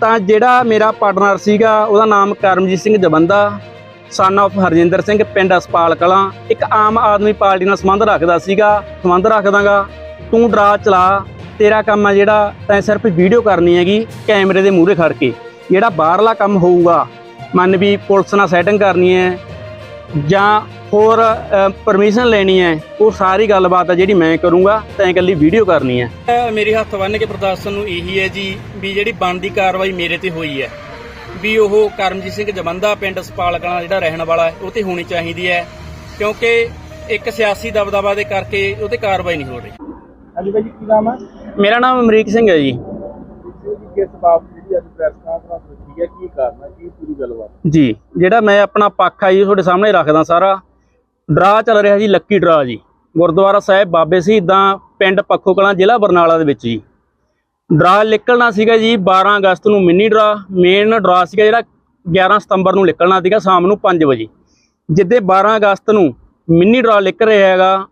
ਤਾਂ ਜਿਹੜਾ ਮੇਰਾ ਪਾਰਟਨਰ ਸੀਗਾ, ਉਹਦਾ ਨਾਮ ਕਰਮਜੀਤ ਸਿੰਘ ਜਵੰਦਾ ਸਨ of ਹਰਜਿੰਦਰ ਸਿੰਘ, ਪਿੰਡ ਅਸਪਾਲ ਕਲਾਂ, ਇੱਕ ਆਮ ਆਦਮੀ ਪਾਰਟੀ ਨਾਲ ਸੰਬੰਧ ਰੱਖਦਾ ਸੀਗਾ, ਸੰਬੰਧ ਰੱਖਦਾਗਾ, ਤੂੰ ਡਰਾ, ਚਲਾ, ਤੇਰਾ ਕੰਮ ਆ ਜਿਹੜਾ, ਤੈਂ ਸਿਰਫ ਵੀਡੀਓ ਕਰਨੀ ਹੈਗੀ, ਕੈਮਰੇ ਦੇ ਮੂਹਰੇ ਖੜ ਕੇ। ਜਿਹੜਾ ਬਾਹਰਲਾ ਕੰਮ ਹੋਊਗਾ, ਮੰਨ ਵੀ ਪੁਲਿਸ ਨਾਲ ਸੈਟਿੰਗ ਕਰਨੀ ਹੈ ਜਾਂ ਹੋਰ ਪਰਮਿਸ਼ਨ ਲੈਣੀ ਹੈ ਉਹ ਸਾਰੀ ਗੱਲਬਾਤ ਆ ਜਿਹੜੀ ਮੈਂ ਕਰੂੰਗਾ ਤੈਂ ਇਕੱਲੀ ਵੀਡੀਓ ਕਰਨੀ ਹੈ। ਮੇਰੇ ਹੱਥ ਬੰਨ ਕੇ ਪ੍ਰਦਰਸ਼ਨ ਨੂੰ ਇਹੀ ਹੈ ਜੀ ਵੀ ਜਿਹੜੀ ਬਣਦੀ ਕਾਰਵਾਈ ਮੇਰੇ ਤੇ ਹੋਈ ਹੈ। ਵੀ ਉਹ ਕਰਮਜੀਤ ਸਿੰਘ ਜਵੰਦਾ ਪਿੰਡ ਸਪਾਲ ਕਲਾਂ ਜਿਹੜਾ ਰਹਿਣ ਵਾਲਾ ਹੈ ਉਹ ਤੇ ਹੋਣੀ ਚਾਹੀਦੀ ਹੈ ਕਿਉਂਕਿ ਇੱਕ ਸਿਆਸੀ ਦਬਦਬਾ ਦੇ ਕਰਕੇ ਉਹ ਤੇ ਕਾਰਵਾਈ ਨਹੀਂ ਹੋ ਰਹੀ। ਹਾਂਜੀ ਭਾਈ ਜੀ ਕੀ ਨਾਮ ਹੈ? ਮੇਰਾ ਨਾਮ ਅਮਰੀਕ ਸਿੰਘ ਹੈ ਜੀ। ਜੀ ਕਿਸ ਬਾਤ ਜਿਹੜੀ ਅੱਜ ਪ੍ਰੈਸ ਕਾਨਫਰੰਸ ਰੱਖੀ ਹੈ, ਕੀ ਕਾਰਨ ਹੈ, ਕੀ ਪੂਰੀ ਗੱਲਬਾਤ ਜੀ, ਜਿਹੜਾ ਮੈਂ ਆਪਣਾ ਪੱਖ ਆ ਜੀ ਤੁਹਾਡੇ ਸਾਹਮਣੇ ਰੱਖਦਾ ਸਾਰਾ। ਡਰਾ ਚੱਲ ਰਿਹਾ ਜੀ, ਲੱਕੀ ਡਰਾ ਜੀ। ਗੁਰਦੁਆਰਾ ਸਾਹਿਬ ਬਾਬੇ ਸ਼ਹੀਦਾਂ ਪਿੰਡ ਪੱਖੋ ਕਲਾਂ ਜ਼ਿਲ੍ਹਾ ਬਰਨਾਲਾ ਦੇ ਵਿੱਚ ਜੀ। ਡਰਾ ਨਿਕਲਣਾ ਸੀਗਾ ਜੀ 12 ਅਗਸਤ ਨੂੰ ਮਿੰਨੀ ਡਰਾ। ਮੇਨ ਡਰਾ ਸੀਗਾ ਜਿਹੜਾ 11 ਸਤੰਬਰ ਨੂੰ ਨਿਕਲਣਾ ਸੀਗਾ, ਸ਼ਾਮ ਨੂੰ 5 ਵਜੇ। ਜਿੱਦੇ 12 ਅਗਸਤ ਨੂੰ ਮਿੰਨੀ ਡਰਾ ਨਿਕਲ ਰਿਹਾ ਹੈਗਾ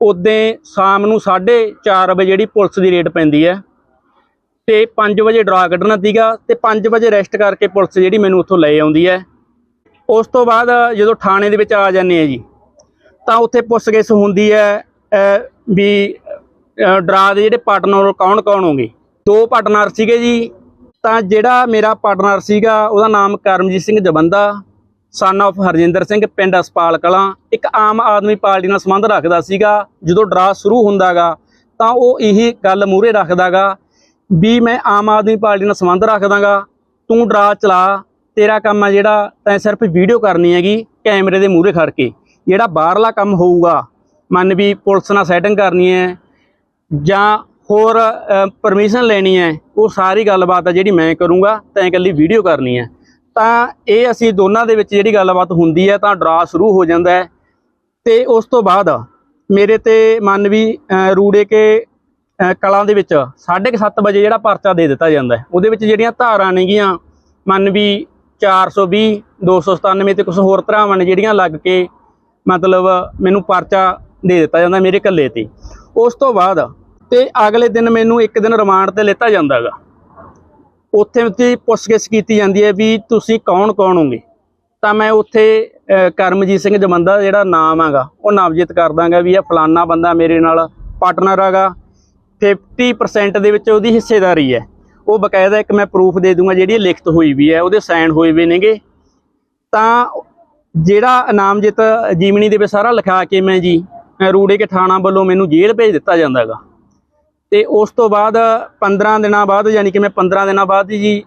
ਉਦੋਂ ਸ਼ਾਮ ਨੂੰ 4:30 ਵਜੇ ਜਿਹੜੀ ਪੁਲਿਸ ਦੀ ਰੇਡ ਪੈਂਦੀ ਹੈ। ਤੇ 5 ਵਜੇ ਡਰਾ ਕੱਢਣਾ ਸੀਗਾ ਤੇ 5 ਵਜੇ ਰੈਸਟ ਕਰਕੇ ਪੁਲਿਸ ਜਿਹੜੀ ਮੈਨੂੰ ਉੱਥੋਂ ਲੈ ਆਉਂਦੀ ਹੈ। ਉਸ ਤੋਂ ਬਾਅਦ ਜਦੋਂ ਥਾਣੇ ਦੇ ਵਿੱਚ ਆ ਜਾਂਦੇ ਆ ਜੀ, ਤਾਂ ਉੱਥੇ ਪੁੱਛਗਿੱਛ ਹੁੰਦੀ ਹੈ ਵੀ ਡਰਾ ਦੇ ਜਿਹੜੇ ਪਾਰਟਨਰ ਕੌਣ ਕੌਣ ਹੋਗੇ ਦੋ ਪਾਰਟਨਰ ਸੀਗੇ ਜੀ, ਤਾਂ ਜਿਹੜਾ ਮੇਰਾ ਪਾਰਟਨਰ ਸੀਗਾ, ਉਹਦਾ ਨਾਮ ਕਰਮਜੀਤ ਸਿੰਘ ਜਵੰਦਾ ਸਨ of ਹਰਜਿੰਦਰ ਸਿੰਘ, ਪਿੰਡ ਅਸਪਾਲ ਕਲਾਂ, ਇੱਕ ਆਮ ਆਦਮੀ ਪਾਰਟੀ ਨਾਲ ਸੰਬੰਧ ਰੱਖਦਾ ਸੀਗਾ। ਜਦੋਂ ਡਰਾ ਸ਼ੁਰੂ ਹੁੰਦਾਗਾ, ਤਾਂ ਉਹ ਇਹੀ ਗੱਲ ਮੂਹਰੇ ਰੱਖਦਾਗਾ ਵੀ ਮੈਂ ਆਮ ਆਦਮੀ ਪਾਰਟੀ ਨਾਲ ਸੰਬੰਧ ਰੱਖਦਾਗਾ। ਤੂੰ ਡਰਾ, ਚਲਾ। ਤੇਰਾ ਕੰਮ ਆ ਜਿਹੜਾ, ਤੈਂ ਸਿਰਫ ਵੀਡੀਓ ਕਰਨੀ ਹੈਗੀ, ਕੈਮਰੇ ਦੇ ਮੂਹਰੇ ਖੜ ਕੇ। ਜਿਹੜਾ ਬਾਹਰਲਾ ਕੰਮ ਹੋਊਗਾ, ਮੰਨ ਵੀ ਪੁਲਿਸ ਨਾਲ ਸੈਟਿੰਗ ਕਰਨੀ ਹੈ, ਜਾਂ ਹੋਰ ਪਰਮਿਸ਼ਨ ਲੈਣੀ ਹੈ, ਉਹ ਸਾਰੀ ਗੱਲਬਾਤ ਆ ਜਿਹੜੀ ਮੈਂ ਕਰੂੰਗਾ, ਤੈਂ ਇਕੱਲੀ ਵੀਡੀਓ ਕਰਨੀ ਹੈ। ਤਾਂ ਇਹ ਅਸੀਂ ਦੋਨਾਂ ਦੇ ਵਿੱਚ ਜਿਹੜੀ ਗੱਲਬਾਤ ਹੁੰਦੀ ਹੈ, ਤਾਂ ਡਰਾ ਸ਼ੁਰੂ ਹੋ ਜਾਂਦਾ ਹੈ। ਤੇ ਉਸ ਤੋਂ ਬਾਅਦ, ਮੇਰੇ ਤੇ ਮੰਨ ਵੀ ਰੂੜੇ ਕੇ ਕਲਾਂ ਦੇ ਵਿੱਚ 7:30 ਵਜੇ ਜਿਹੜਾ ਪਰਚਾ ਦੇ ਦਿੱਤਾ ਜਾਂਦਾ ਉਹਦੇ ਵਿੱਚ ਜਿਹੜੀਆਂ ਧਾਰਾਂ ਨੇਗੀਆਂ, ਮੰਨ ਵੀ 420 297 ਤੇ ਕੁਝ ਹੋਰ ਧਾਰਾਵਾਂ ਨੇ ਜਿਹੜੀਆਂ ਲੱਗ ਕੇ ਮਤਲਬ ਮੈਨੂੰ ਪਰਚਾ ਦੇ ਦਿੱਤਾ ਜਾਂਦਾ ਮੇਰੇ ਇਕੱਲੇ ਤੇ। ਉਸ ਤੋਂ ਬਾਅਦ ਤੇ ਅਗਲੇ ਦਿਨ ਮੈਨੂੰ ਇੱਕ ਦਿਨ ਰਿਮਾਂਡ ਤੇ ਲਿੱਤਾ ਜਾਂਦਾਗਾ ਉੱਥੇ ਉੱਤੇ ਪੁੱਛਗਿੱਛ ਕੀਤੀ ਜਾਂਦੀ ਹੈ ਵੀ ਤੁਸੀਂ ਕੌਣ ਕੌਣ ਹੋਗੇ? ਤਾਂ ਮੈਂ ਉੱਥੇ ਕਰਮਜੀਤ ਸਿੰਘ ਜਮੰਦਾ ਜਿਹੜਾ ਨਾਮ ਹੈਗਾ, ਉਹ ਨਾਮਜ਼ਦ ਕਰ ਦਾਂਗਾ ਵੀ ਇਹ ਫਲਾਨਾ ਬੰਦਾ ਮੇਰੇ ਨਾਲ ਪਾਰਟਨਰ ਹੈਗਾ। 50% ਦੇ ਵਿੱਚ ਉਹਦੀ ਹਿੱਸੇਦਾਰੀ ਹੈ। ਉਹ ਬਕਾਇਦਾ ਇੱਕ ਮੈਂ ਪ੍ਰੂਫ ਦੇ ਦੂੰਗਾ ਜਿਹੜੀ ਲਿਖਤ ਹੋਈ ਵੀ ਹੈ, ਉਹਦੇ ਸਾਈਨ ਹੋਏ ਵੀ ਨੇਗੇ। ਤਾਂ ਜਿਹੜਾ ਨਾਮਜ਼ਦ ਜੀਵਨੀ ਦੇ ਵਿੱਚ ਸਾਰਾ ਲਿਖਾ ਕੇ ਮੈਂ ਜੀ ਰੂੜੇ ਕੇ ਥਾਣਾ ਵੱਲੋਂ ਮੈਨੂੰ ਜੇਲ੍ਹ ਭੇਜ ਦਿੱਤਾ ਜਾਂਦਾ ਹੈਗਾ। ਤੇ ਉਸ ਤੋਂ ਬਾਅਦ 15 ਦਿਨਾਂ ਬਾਅਦ ਯਾਨੀ ਕਿ ਮੈਂ 15 ਦਿਨਾਂ ਬਾਅਦ ਜੀ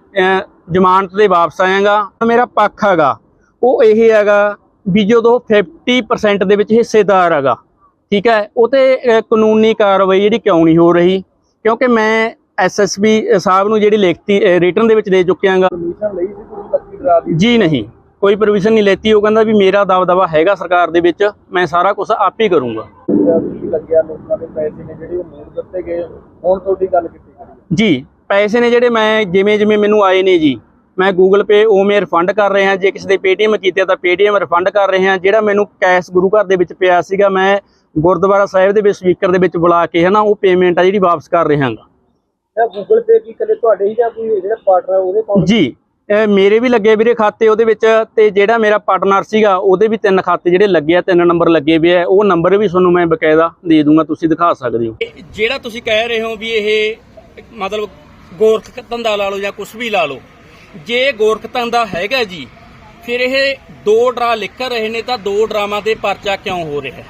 ਜ਼ਮਾਨਤ ਤੇ ਵਾਪਸ ਆਇਆਗਾ। ਮੇਰਾ ਪੱਖ ਹੈਗਾ, ਉਹ ਇਹ ਹੈਗਾ ਵੀ ਜਦੋਂ 50% ਦੇ ਵਿੱਚ ਹਿੱਸੇਦਾਰ ਹੈਗਾ ਠੀਕ ਹੈ? ਉਹ ਤੇ ਕਾਨੂੰਨੀ ਕਾਰਵਾਈ ਜਿਹੜੀ ਕਿਉਂ ਨਹੀਂ ਹੋ ਰਹੀ? ਕਿਉਂਕਿ ਮੈਂ ਐਸਐਸਪੀ ਸਾਹਿਬ ਨੂੰ ਜਿਹੜੀ ਲਿਖਤੀ ਰਿਟਰਨ ਦੇ ਵਿੱਚ ਦੇ ਚੁੱਕਿਆਗਾ ਜੀ ਨਹੀਂ। ਕੋਈ ਪਰਮਿਸ਼ਨ ਨਹੀਂ ਲੈਤੀ। ਉਹ ਕਹਿੰਦਾ ਵੀ ਮੇਰਾ ਦਬਦਬਾ ਹੈਗਾ ਸਰਕਾਰ ਦੇ ਵਿੱਚ। ਮੈਂ ਸਾਰਾ ਕੁਝ ਆਪ ਹੀ ਕਰੂੰਗਾ। ਜੀ ਪੈਸੇ ਨੇ ਜਿਹੜੇ ਮੈਂ ਜਿਵੇਂ ਜਿਵੇਂ ਮੈਨੂੰ ਆਏ ਨੇ ਜੀ। ਮੈਂ ਗੂਗਲ ਪੇ ਉਵੇਂ ਰਿਫੰਡ ਕਰ ਰਹੇ। ਜੇ ਕਿਸੇ ਦੇ ਪੇਟੀਐਮ ਕੀਤੇ ਤਾਂ ਪੇਟੀਐਮ ਰਿਫੰਡ ਕਰ ਰਹੇ। ਜਿਹੜਾ ਮੈਨੂੰ ਕੈਸ਼ ਗੁਰੂ ਘਰ ਦੇ ਵਿੱਚ ਪਿਆ ਸੀਗਾ ਮੈਂ ਗੁਰਦੁਆਰਾ ਸਾਹਿਬ ਦੇ ਵਿੱਚ ਸਪੀਕਰ ਦੇ ਵਿੱਚ ਬੁਲਾ ਕੇ ਹਨਾ ਉਹ ਪੇਮੈਂਟ ਆ ਜਿਹੜੀ ਵਾਪਸ ਕਰ ਰਿਹਾ ਹਾਂਗਾ। ਇਹ ਗੂਗਲ ਪੇ ਕੀ ਕਰੇ? ਤੁਹਾਡੇ ਹੀ ਜਾਂ ਕੋਈ ਜਿਹੜਾ ਪਾਰਟਨਰ ਉਹਦੇ ਕੋਲ? ਜੀ ਇਹ ਮੇਰੇ ਵੀ ਲੱਗੇ ਵੀਰੇ ਖਾਤੇ ਉਹਦੇ ਵਿੱਚ ਤੇ ਜਿਹੜਾ ਮੇਰਾ ਪਾਰਟਨਰ ਸੀਗਾ ਉਹਦੇ ਵੀ ਤਿੰਨ ਖਾਤੇ ਜਿਹੜੇ ਲੱਗੇ ਆ ਤਿੰਨ ਨੰਬਰ ਲੱਗੇ ਵੀ ਆ ਉਹ ਨੰਬਰ ਵੀ ਤੁਹਾਨੂੰ ਮੈਂ ਬਕਾਇਦਾ ਦੇ ਦੂੰਗਾ ਤੁਸੀਂ ਦਿਖਾ ਸਕਦੇ ਹੋ। ਜਿਹੜਾ ਤੁਸੀਂ ਕਹਿ ਰਹੇ ਹੋ ਵੀ ਇਹ ਮਤਲਬ ਗੋਰਖ ਧੰਦਾ ਲਾ ਲਓ ਜਾਂ ਕੁਝ ਵੀ ਲਾ ਲਓ ਜੇ ਗੋਰਖ ਧੰਦਾ ਹੈਗਾ ਜੀ ਫਿਰ ਇਹ ਦੋ ਡਰਾ ਲਿਖ ਰਹੇ ਨੇ ਤਾਂ ਦੋ ਡਰਾਮਾਂ ਦੇ ਪਰਚਾ ਕਿਉਂ ਹੋ ਰਿਹਾ?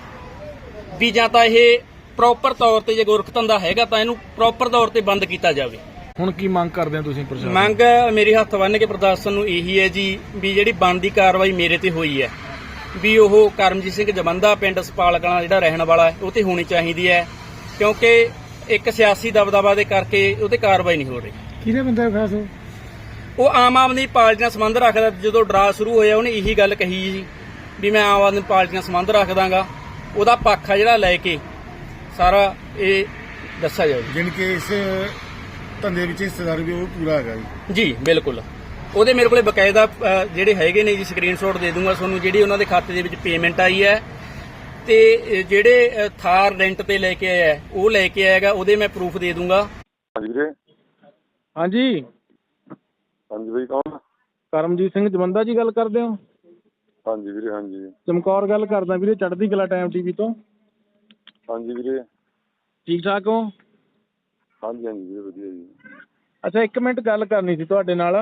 ਵੀ ਜਾਂ ਤਾਂ ਇਹ ਪ੍ਰੋਪਰ ਤੌਰ ਤੇ ਜੇ ਗੋਰਖ ਧੰਦਾ ਹੈਗਾ ਤਾਂ ਇਹਨੂੰ ਪ੍ਰੋਪਰ ਤੌਰ ਤੇ ਬੰਦ ਕੀਤਾ ਜਾਵੇ। ਹੁਣ ਕੀ ਮੰਗ ਕਰਦੇ ਹੋ ਤੁਸੀਂ ਪ੍ਰਸ਼ਾਸਨ? ਮੰਗ ਮੇਰੇ ਹੱਥ ਬੰਨ ਕੇ ਪ੍ਰਦਰਸ਼ਨ ਨੂੰ ਇਹੀ ਹੈ ਜੀ ਵੀ ਜਿਹੜੀ ਬਣਦੀ ਕਾਰਵਾਈ ਮੇਰੇ ਤੇ ਹੋਈ ਹੈ। ਵੀ ਉਹ ਕਰਮਜੀਤ ਸਿੰਘ ਜਵੰਦਾ ਪਿੰਡ ਸਪਾਲ ਕਲਾਂ ਜਿਹੜਾ ਰਹਿਣ ਵਾਲਾ ਹੈ ਉਹ ਤੇ ਹੋਣੀ ਚਾਹੀਦੀ ਹੈ। ਕਿਉਂਕਿ ਇੱਕ ਸਿਆਸੀ ਦਬਦਬਾ ਦੇ ਕਰਕੇ ਉਹ ਤੇ ਕਾਰਵਾਈ ਨਹੀਂ ਹੋ ਰਹੀ। ਕਿਹਨੇ ਬੰਦਾ ਖਾਸ ਉਹ ਆਮ ਆਦਮੀ ਪਾਰਟੀ ਨਾਲ ਸੰਬੰਧ ਰੱਖਦਾ ਜਦੋਂ ਡਰਾ ਸ਼ੁਰੂ ਹੋਇਆ ਉਹਨੇ ਇਹੀ ਗੱਲ ਕਹੀ ਜੀ ਵੀ ਮੈਂ ਆਮ ਆਦਮੀ ਪਾਰਟੀ ਨਾਲ ਸੰਬੰਧ ਰੱਖਦਾਗਾ। ਉਹਦਾ ਪੱਖ ਆ ਜਿਹੜਾ ਲੈ ਕੇ ਸਾਰਾ ਇਹ ਦੱਸਿਆ ਜਾਊ। ਜਿਨ ਕਿ ਇਸ ਧੰਦੇ ਵਿੱਚ ਹਿੱਸੇਦਾਰ ਵੀ ਉਹ ਪੂਰਾ ਹੈਗਾ ਜੀ। ਜੀ ਬਿਲਕੁਲ। ਉਹਦੇ ਮੇਰੇ ਕੋਲੇ ਬਕਾਇਦਾ ਅ, ਜਿਹੜੇ ਹੈਗੇ ਨੇ ਜੀ ਸਕਰੀਨਸ਼ਾਟ ਦੇ ਦੂੰਗਾ ਤੁਹਾਨੂੰ ਜਿਹੜੀ ਉਹਨਾਂ ਦੇ ਖਾਤੇ ਦੇ ਵਿੱਚ ਪੇਮੈਂਟ ਆਈ ਹੈ। ਤੇ ਅ, ਜਿਹੜੇ ਅ, ਥਾਰ ਰੈਂਟ ਤੇ ਲੈ ਕੇ ਆਇਆ ਹੈ, ਉਹ ਲੈ ਕੇ ਆਏਗਾ ਉਹਦੇ ਮੈਂ ਪ੍ਰੂਫ ਦੇ ਦੂੰਗਾ। ਹਾਂਜੀ ਵੀਰੇ। ਹਾਂਜੀ। ਹਾਂਜੀ ਬਈ ਕੌਣ? ਕਰਮਜੀਤ ਸਿੰਘ ਜਵੰਦਾ ਜੀ ਗੱਲ ਕਰਦੇ ਹੋ? ਹਾਂਜੀ ਵੀਰੇ ਹਾਂਜੀ। ਚਮਕੌਰ ਗੱਲ ਕਰਦਾ ਵੀਰੇ ਚੜ੍ਹਦੀ ਕਲਾ ਟਾਈਮ ਟੀਵੀ ਤੋਂ। ਹਾਂਜੀ ਵੀਰੇ। ਠੀਕ ਠਾਕ ਹੋ? ਹਾਂਜੀ ਹਾਂਜੀ ਵੀਰੇ ਵਧੀਆ ਜੀ। ਅੱਛਾ ਇੱਕ ਮਿੰਟ ਗੱਲ ਕਰਨੀ ਸੀ ਤੁਹਾਡੇ ਨਾਲ।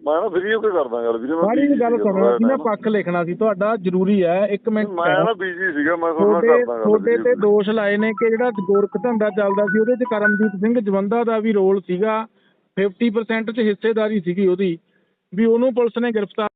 ਮੈਂ ਨਾ ਵੀਡੀਓ ਕੋਈ ਕਰਦਾ ਗੱਲ ਵੀਰੇ? ਮੈਂ busy ਗੱਲ ਸੁਣੋ ਅਸੀਂ ਨਾ ਪੱਖ ਲਿਖਣਾ ਸੀ ਤੁਹਾਡਾ ਜ਼ਰੂਰੀ ਹੈ ਇੱਕ ਮਿੰਟ ਮੈਂ ਨਾ ਬੀਜੀ ਸੀਗਾ ਮੈਂ ਤੁਹਾਨੂੰ ਕਰਦਾ ਗੱਲ ਤੁਹਾਡੇ ਤੇ। ਦੋਸ਼ ਲਾਏ ਨੇ ਕਿ ਜਿਹੜਾ ਗੋਰਖ ਧੰਦਾ ਚੱਲਦਾ ਸੀ ਉਹਦੇ 'ਚ ਕਰਮਜੀਤ ਸਿੰਘ ਜਵੰਦਾ ਦਾ ਵੀ ਰੋਲ ਸੀਗਾ। 50% 'ਚ ਹਿੱਸੇਦਾਰੀ ਸੀਗੀ ਉਹਦੀ ਵੀ ਉਹਨੂੰ ਪੁਲਿਸ ਨੇ ਗ੍ਰਿਫਤਾਰ